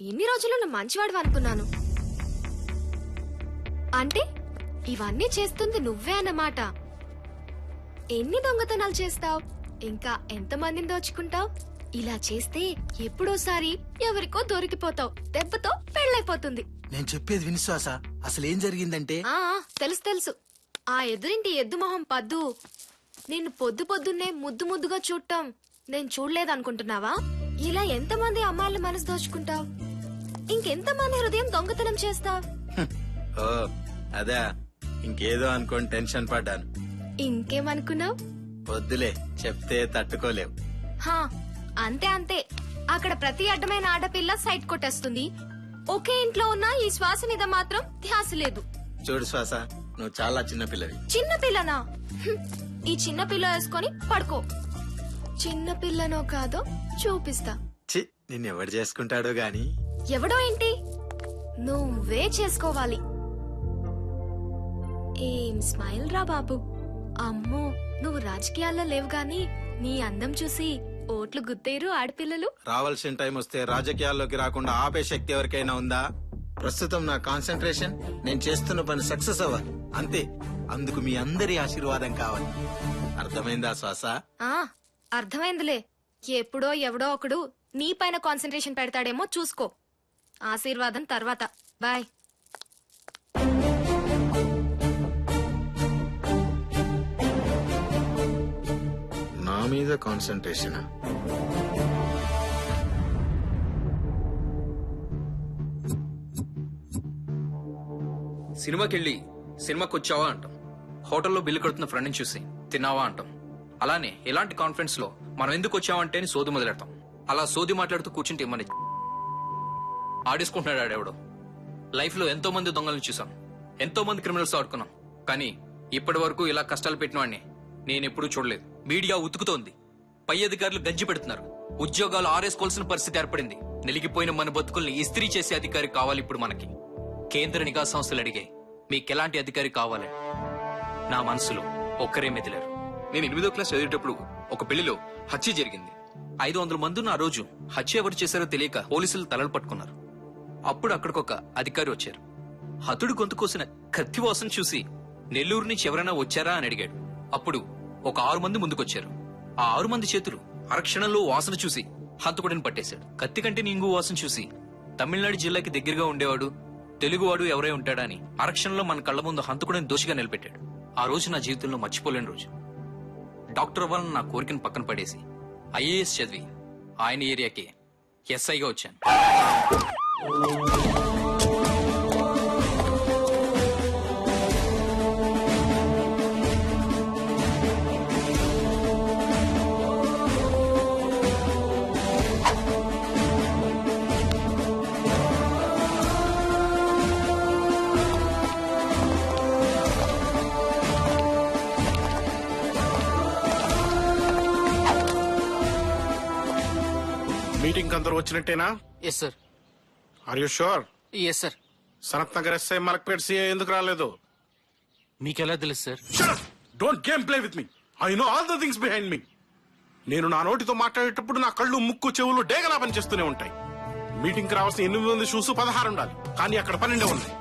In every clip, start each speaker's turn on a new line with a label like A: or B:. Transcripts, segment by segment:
A: ఇన్ని రోజులు నువ్వు మంచివాడు అనుకున్నాను. అంటే ఇవన్నీ చేస్తుంది నువ్వే అన్నమాట. ఎన్ని దొంగతనాలు చేస్తావ్? ఇంకా ఎంతమందిని దోచుకుంటావ్? ఇలా చేస్తే ఎప్పుడోసారి ఎవరికో దొరికిపోతావు. దెబ్బతో పెళ్ళైపోతుంది.
B: నేను చెప్పేది విని శ్వాస అసలు ఏం జరిగిందంటే?
A: ఆ తెలుసు తెలుసు. ఆ ఎదురింటి ఎద్దు మొహం పద్దు. నిన్ను పొద్దు పొద్దున్నే ముద్దు ముద్దుగా చూడటం నేను చూడలేదనుకుంటున్నావా? ఇలా ఎంతమంది అమ్మాయిల మనసు దోచుకుంటావ్? ఇంకెంతమంది హృదయం దొంగతనం చేస్తావ్
B: ఓ అదా. ఇంకేదో అనుకోని టెన్షన్ పడ్డాను.
A: ఇంకేమనుకున్నావ్?
B: వద్దులే చెప్తే తట్టుకోలేవు.
A: హా అంతే అంతే. అక్కడ ప్రతి అడ్డమైన ఆడపిల్ల సైట్ కొట్టేస్తుంది. ఒకే ఇంట్లో ఉన్న ఈ శ్వాస మీద మాత్రం ధ్యాస లేదు.
B: చూడు శ్వాస నువ్వు చాలా చిన్న పిల్లవి.
A: చిన్న పిల్లనా? హ్మ్. ఈ చిన్న పిల్ల వేసుకొని పడుకో. చిన్న పిల్లనో కాదో చూపిస్తా.
B: చి నిన్నెవడు చేసుకుంటాడో గాని.
A: ఎవడో ఏంటి? నువ్వే చేసుకోవాలి. ఏం స్మైల్ రా బాబు. అమ్మో నువ్వు రాజకీయాల్లో లేవు గాని నీ అందం చూసి ఓట్లు గుత్తేరు ఆడపిల్లలు?
B: రావాల్సిన టైం వస్తే రాజకీయాల్లోకి రాకుండా ఆపే శక్తి ఎవరికైనా ఉందా? ప్రస్తుతం నా కాన్సన్ట్రేషన్ నేను చేస్తున్న పని సక్సెస్ అవ్వాలి. అంతే. అందుకు మీ అందరి ఆశీర్వాదం కావాలి. అర్థమైందా శ్వాస?
A: ఆ అర్థమైందిలే. ఎప్పుడో ఎవడో ఒకడు నీ పైన కాన్సన్ట్రేషన్ పెడతాడేమో చూసుకో. ఆశీర్వాదం తర్వాత. బాయ్.
B: నా మీద కాన్సన్ట్రేషన్
C: సినిమాకెళ్ళి సినిమాకి వచ్చావా అంటాం. హోటల్లో బిల్లు కడుతున్న ఫ్రెండ్ని చూసి తిన్నావా అంటాం. అలానే ఇలాంటి కాన్ఫరెన్స్లో మనం ఎందుకు వచ్చామంటే అని సోది మొదలెడతాం. అలా సోది మాట్లాడుతూ కూర్చుంటే మన ఆడేసుకుంటున్నాడు ఆడేవాడు. లైఫ్లో ఎంతో మంది దొంగలను చూసాం ఎంతో మంది క్రిమినల్స్ ఆడుకున్నాం. కానీ ఇప్పటి వరకు ఇలా కష్టాలు పెట్టిన వాడిని నేను ఎప్పుడూ చూడలేదు. మీడియా ఉతుకుతోంది. పై అధికారులు గంజి పెడుతున్నారు. ఉద్యోగాలు ఆరేసుకోవాల్సిన పరిస్థితి ఏర్పడింది. నిలిగిపోయిన మన బతుకుల్ని ఇస్త్రీ చేసే అధికారి కావాలి ఇప్పుడు మనకి. కేంద్ర నిఘా సంస్థలు అడిగాయి. మీకెలాంటి అధికారి కావాలని నా మనసులో ఒక్కరే మెదిలారు. నేను ఎనిమిదో క్లాస్ చదివేటప్పుడు ఒక పెళ్ళిలో హత్య జరిగింది. ఐదు వందల మంది ఉన్న ఆ రోజు హత్య ఎవరు చేశారో తెలియక పోలీసులు తలలు పట్టుకున్నారు. అప్పుడు అక్కడికొక అధికారి వచ్చారు. హతుడు గొంతు కోసిన కత్తి వాసన చూసి నెల్లూరు నుంచి ఎవరైనా వచ్చారా అని అడిగాడు. అప్పుడు ఒక ఆరు మంది ముందుకొచ్చారు. ఆ ఆరు మంది చేతులు అరక్షణంలో వాసన చూసి హంతకుడిని పట్టేశాడు. కత్తి కంటే నింగు వాసన చూసి తమిళనాడు జిల్లాకి దగ్గరగా ఉండేవాడు తెలుగువాడు ఎవరై ఉంటాడా అని అరక్షణలో మన కళ్ళ ముందు హంతకుడిని దోషిగా నిలబెట్టాడు. ఆ రోజు నా జీవితంలో మర్చిపోలేని రోజు. డాక్టర్ అవ్వాలని నా కోరికను పక్కన పడేసి ఐఏఎస్ చదివి ఆయన ఏరియాకి ఎస్ఐగా వచ్చాను.
D: మీటింగ్ అందరూ వచ్చినట్టేనా?
C: Yes sir
D: are you sure
C: yes sir
D: Sanath Nagar SI Malakpet CI ఎందుకు రాలేదు?
C: మీకెలా తెలుసు sir
D: don't game play with me I know all the things behind me నేను నా నోటితో మాట్లాడేటప్పుడు నా కళ్ళు ముక్కు చెవులు డేగలా పనిచేస్తూనే ఉంటాయి. మీటింగ్కి రావాల్సిన ఎనిమిది మంది షూస్ పదహారు ఉండాలి. కానీ అక్కడ పన్నెండే ఉన్నాయి.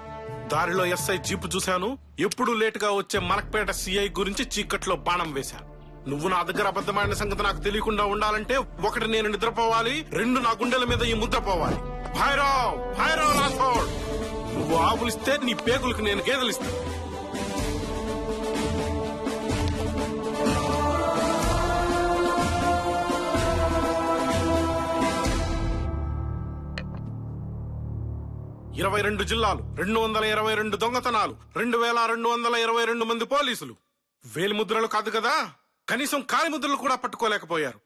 D: దారిలో ఎస్ఐ జీప్ చూశాను. ఎప్పుడు లేట్గా వచ్చే మలక్పేట సిఐ గురించి చీకట్లో బాణం వేశాను నువ్వు నా దగ్గర అబద్ధమైన సంగతి నాకు తెలియకుండా ఉండాలంటే ఒకటి నేను నిద్రపోవాలి రెండు నా గుండెల మీద ఈ ముద్ర పోవాలి. భైరవ్! భైరవ్ రాథోడ్! నువ్వు ఆవులిస్తే నీ పేగులకు నేను గేదెలిస్తా. ఇరవై రెండు జిల్లాలు రెండు వందల ఇరవై రెండు దొంగతనాలు రెండు వేల రెండు వందల ఇరవై రెండు మంది పోలీసులు. వేలి ముద్రలు కాదు కదా? కనీసం కాలి ముద్రలు కూడా పట్టుకోలేకపోయారు.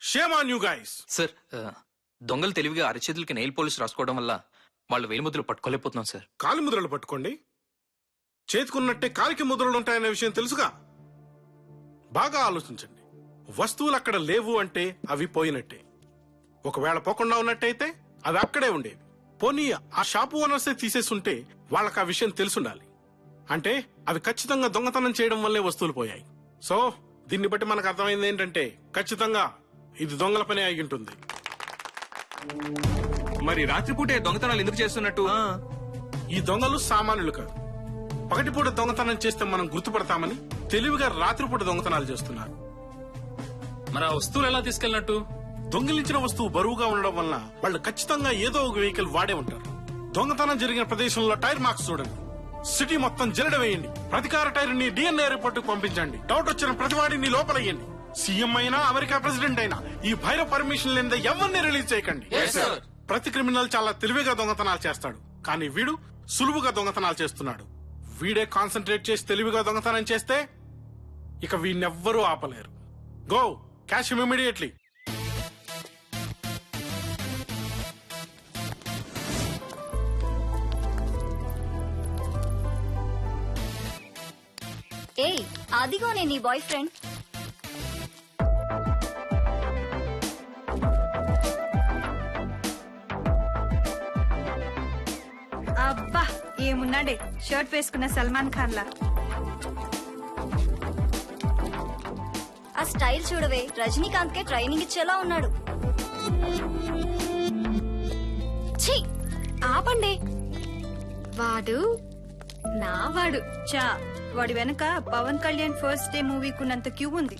D: Shame on you guys
C: sir దొంగలు తెలివిగా అరచేతులకి నెయిల్ పోలీస్ రాసుకోవడం వల్ల వాళ్ళు వేలిముద్రలు పట్టుకోలేకపోతున్నాం సార్.
D: కాలి ముద్రలు పట్టుకోండి. చేతికున్నట్టే కాలికి ముద్రలు ఉంటాయనే విషయం తెలుసుగా? బాగా ఆలోచించండి. వస్తువులు అక్కడ లేవు అంటే అవి పోయినట్టే. ఒకవేళ పోకుండా ఉన్నట్టయితే అవి అక్కడే ఉండేవి. పోనీ ఆ షాపు ఓనర్సే తీసేసుంటే వాళ్ళకి ఆ విషయం తెలుసుండాలి. అంటే అవి ఖచ్చితంగా దొంగతనం చేయడం వల్లే వస్తువులు పోయాయి. సో దీన్ని బట్టి మనకు అర్థమైంది ఏంటంటే ఖచ్చితంగా ఇది దొంగల పని అయి ఉంటుంది.
E: మరి రాత్రిపూటే దొంగతనాలు ఎందుకు చేస్తున్నట్టు?
D: ఈ దొంగలు సామాన్యులు కాదు. పగటిపూట దొంగతనం చేస్తే మనం గుర్తుపడతామని తెలివిగా రాత్రిపూట దొంగతనాలు చేస్తున్నారు.
F: మరి ఆ వస్తువులు ఎలా తీసుకెళ్ళినట్టు?
D: దొంగిలించిన వస్తువు బరువుగా ఉండడం వలన వాళ్ళు ఖచ్చితంగా ఏదో ఒక వెహికల్ వాడే ఉంటారు. దొంగతనం జరిగిన ప్రదేశంలో టైర్ మార్క్స్ చూడండి. సిటీ మొత్తం జల్లెడ వేయండి. ప్రతికార టైర్ని డిఎన్ఏ రిపోర్ట్ పంపించండి. డౌట్ వచ్చిన ప్రతివాడిని లోపలయ్యండి సీఎం అయినా అమెరికా ప్రెసిడెంట్ అయినా ఈ భైర పర్మిషన్ లేని ఎవరిని రిలీజ్ చేయకండి. ప్రతి క్రిమినల్ చాలా తెలివిగా దొంగతనాలు చేస్తాడు. కానీ వీడు సులువుగా దొంగతనాలు చేస్తున్నాడు. వీడే కాన్సన్ట్రేట్ చేసి తెలివిగా దొంగతనం చేస్తే ఇక వీణెవ్వరూ ఆపలేరు. గో క్యాష్ ఇమీడియట్లీ
G: ఏయ్ అదిగోనే నీ బాయ్ ఫ్రెండ్
H: అబ్బా ఏమున్నాడే షర్ట్ వేసుకున్న సల్మాన్ ఖాన్ లా
G: ఆ స్టైల్ చూడవే రజనీకాంత్ కే ట్రైనింగ్ ఇచ్చేలా ఉన్నాడు.
A: ఛీ ఆపండి. వాడు నా వాడు
H: చా. వాడి వెనక పవన్ కళ్యాణ్ ఫస్ట్ డే మూవీకున్నంత క్యూ ఉంది.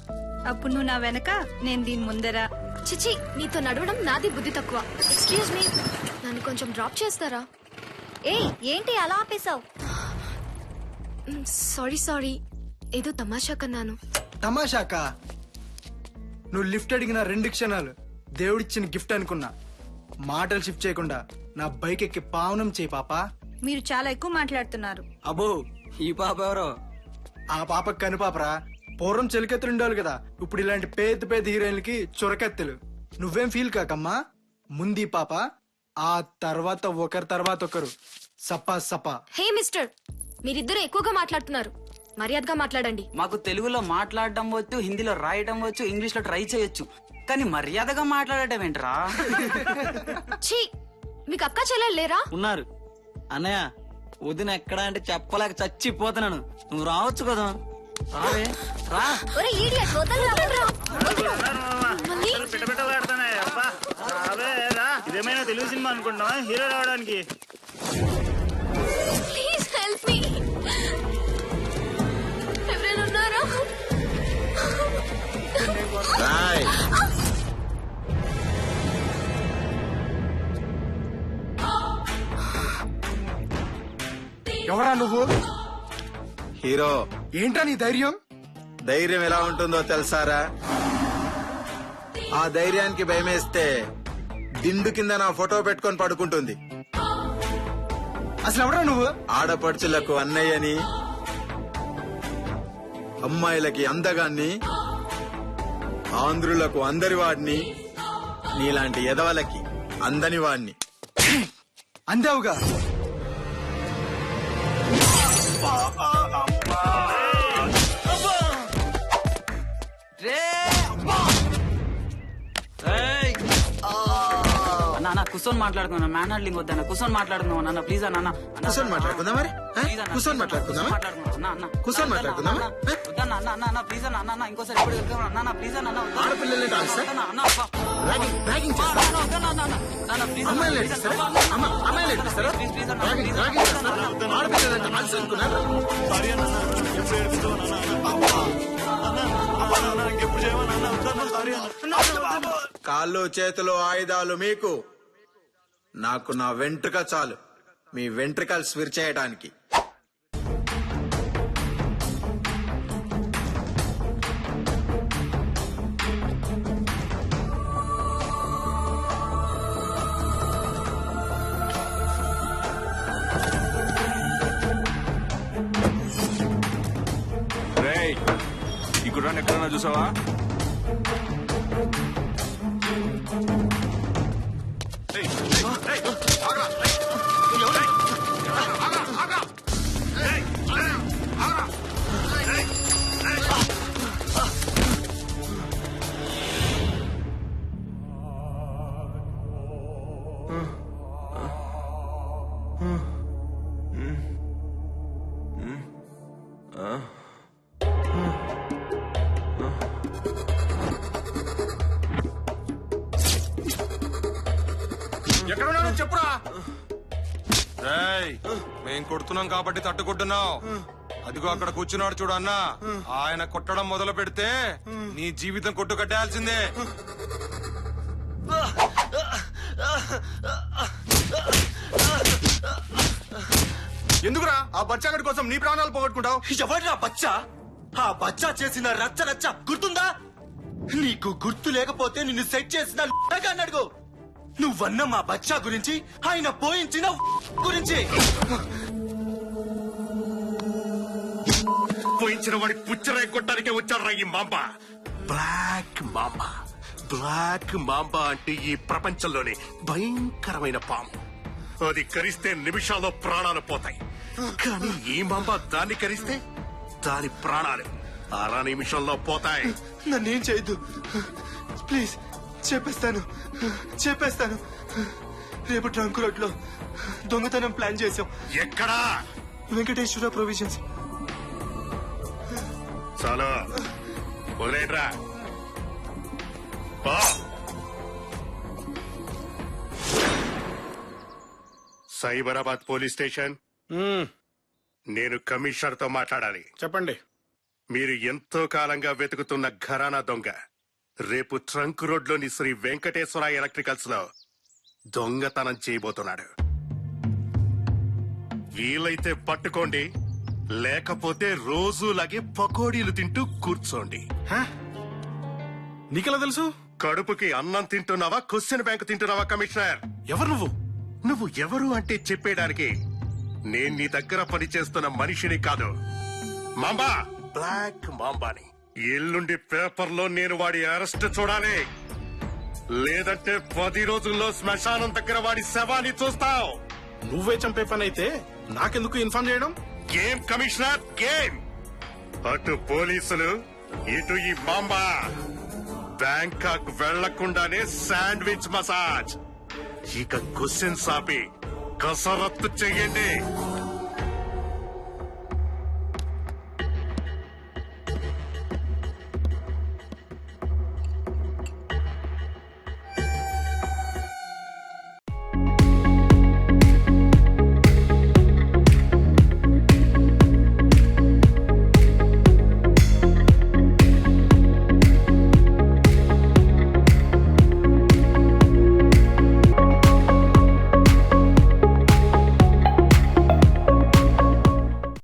H: అప్పుడు నువ్వు నా వెనక నేను దీని ముందర.
A: చిచి నీతో నడవడం నాది బుద్ధి తక్కువ. ఎక్స్క్యూజ్ మీ నన్ను కొంచెం డ్రాప్ చేస్తారా?
G: ఏయ్ ఏంటి అలా ఆపేశావు?
A: సారీ సారీ ఏదో తమాషా కన్నాను.
I: తమాషాక? నువ్వు లిఫ్ట్ అడిగిన రెండు క్షణాలు దేవుడిచ్చిన గిఫ్ట్ అనుకున్నా. మాటలు షిఫ్ట్ చేయకుండా నా బైక్ ఎక్కి పావనం చేయి పాపా.
H: మీరు చాలా ఎక్కువ మాట్లాడుతున్నారు.
I: అబో ఈ పాప ఎవరో? ఆ పాప కను పాపరా. పూర్వం చెలికెత్తులు ఉండేవాళ్ళు కదా. ఇప్పుడు ఇలాంటి పేద పేద హీరోయిన్లకి చురకెత్తులు. నువ్వేం ఫీల్ కాకమ్మా? ముందు ఈ పాప ఆ తర్వాత ఒకరి తర్వాత ఒకరు. సపా సపా
A: హే మిస్టర్ మీరిద్దరు ఎక్కువగా మాట్లాడుతున్నారు. మర్యాదగా మాట్లాడండి.
J: మాకు తెలుగులో మాట్లాడడం వచ్చు హిందీలో రాయడం వచ్చు ఇంగ్లీష్లో ట్రై చేయొచ్చు. కానీ మర్యాదగా మాట్లాడటం ఏంట్రా?
A: ఛీ మీకు అక్క చెల్లెలు లేరా?
J: ఉన్నారు. అన్నయ్య వదిన ఎక్కడ అంటే చెప్పలేక చచ్చిపోతున్నాను. నువ్వు రావచ్చు కదా. రావే. రా.
G: ఒరే ఈడియట్ వదలరా
A: మళ్ళీ
K: ఇదేమైనా తెలుగు సినిమా అనుకుంటున్నా హీరో రావడానికి.
A: ప్లీజ్ హెల్ప్ మీ ఎవరైనా ఉన్నారా?
B: రాయ్
I: ఎవరా నువ్వు?
B: హీరో.
I: ఏంట్రా నీ ధైర్యం?
B: ధైర్యం ఎలా ఉంటుందో తెలుసారా? ఆ ధైర్యానికి భయమేస్తే దిండు కింద నా ఫోటో పెట్టుకొని పడుకుంటుంది.
I: అసలు ఎవరా నువ్వు?
B: ఆడపడుచులకు అన్నయ్యని అమ్మాయిలకి అందగాన్ని ఆంధ్రులకు అందరి వాడిని నీలాంటి ఎదవలకి అందని వాడిని
I: అందావుగా.
J: అన్న కూర్చొని మాట్లాడుకున్నా మ్యాన్ హ్యాండ్లింగ్ వద్దన్న కూర్చొని మాట్లాడుకుందాం అన్న ప్లీజ్ అన్న
B: కూర్చొని మాట్లాడుకుందాం మరి?
J: అన్న,
B: మాట్లాడుకుందామా?
J: మాట్లాడుకుందాం. అన్న, అన్న.
B: కూర్చొని
J: అన్న,
B: మాట్లాడుకుందామా?
J: వద్దన్న, అన్న అన్న ప్లీజ్ అన్న అన్న ఇంకోసారి ఎప్పుడు అన్న ప్లీజ్ అన్న.
B: ఆడపిల్లల్ని డాన్స్
J: వద్దన్న, అన్న
B: అమ్మాయిలు అమ్మాయిలు ర్యాగింగ్ ర్యాగింగ్ చేస్తారా? ఆడపిల్లలంటే అనుకున్నారా?
K: సారీ అన్న ఎప్పుడు
B: కాళ్ళు చేతులు ఆయుధాలు మీకు నాకు నా వెంట్రుక చాలు మీ వెంట్రుకలు స్విర్ చేయడానికి
E: 今日。
D: ఎక్కడ ఉన్నాడో చెప్పురా
E: మేం కొడుతున్నాం కాబట్టి తట్టుకుంటున్నావు. అదిగో అక్కడ కూర్చున్నాడు చూడు అన్న. ఆయన కొట్టడం మొదలు పెడితే నీ జీవితం కొట్టు కట్టేయాల్సిందే
K: ఎందుకురా? ఆ బచ్చాగడి కోసం నీ ప్రాణాలు పోగొట్టుకుంటావు?
L: ఎవడ్రా బచ్చా? ఆ బచ్చా చేసిన రచ్చ రచ్చ గుర్తుందా? నీకు గుర్తు లేకపోతే నిన్ను సెట్ చేసిన అడుగు. నువ్వన్న మా బచ్చా గురించి ఆయన పోయించిన గురించి.
K: పోయించిన వాడి పుచ్చరాయి కొట్టడానికే వచ్చాడు ఈ mamba. Black mamba. Black mamba అంటే ఈ ప్రపంచంలోనే భయంకరమైన పాము. అది కరిస్తే నిమిషాల్లో ప్రాణాలు పోతాయి. కానీ ఈ మాంబ దాన్ని కరిస్తే దాని ప్రాణాలు అర నిమిషంలో పోతాయి.
L: నన్నేం చేయొద్దు. ప్లీజ్ చెప్పేస్తాను. చెప్పేస్తాను. రేపు ట్రంక్ రోడ్లో దొంగతనం ప్లాన్ చేసాం
K: ఎక్కడా?
L: వెంకటేశ్వర ప్రొవిజన్స్.
K: చాలా. వదిలేట్రా సైబరాబాద్ పోలీస్ స్టేషన్. నేను కమిషనర్తో మాట్లాడాలి.
D: చెప్పండి.
K: మీరు ఎంతో కాలంగా వెతుకుతున్న ఘరానా దొంగ. రేపు ట్రంక్ రోడ్లోని శ్రీ వెంకటేశ్వర ఎలక్ట్రికల్స్లో దొంగతనం చేయబోతున్నాడు. వీలైతే పట్టుకోండి లేకపోతే రోజులాగే పకోడీలు తింటూ కూర్చోండి.
D: నీకెలా తెలుసు?
K: కడుపుకి అన్నం తింటున్నావా క్వశ్చన్ బ్యాంక్ తింటున్నావా కమిషనర్?
D: ఎవరు నువ్వు?
K: నువ్వు ఎవరు అంటే చెప్పేయడానికి నేను నీ దగ్గర పనిచేస్తున్న మనిషిని కాదు. మాంబా! బ్లాక్ మాంబాని. ఎల్లుండి పేపర్లో నేను వాడి అరెస్ట్ చూడాలి. లేదంటే పది రోజుల్లో శ్మశానం దగ్గర వాడి శవాన్ని చూస్తావు.
D: నువ్వే చంపే పని అయితే నాకెందుకు ఇన్ఫార్మ్ చేయడం?
K: Game commissioner game! అటు పోలీసులు ఇటు ఈ మాంబా బ్యాంకాక్ వెళ్ళకుండానే శాండ్విచ్ మసాజ్! ఇక క్వశ్చన్స్ ఆపి కసరత్తు చెయ్యండి!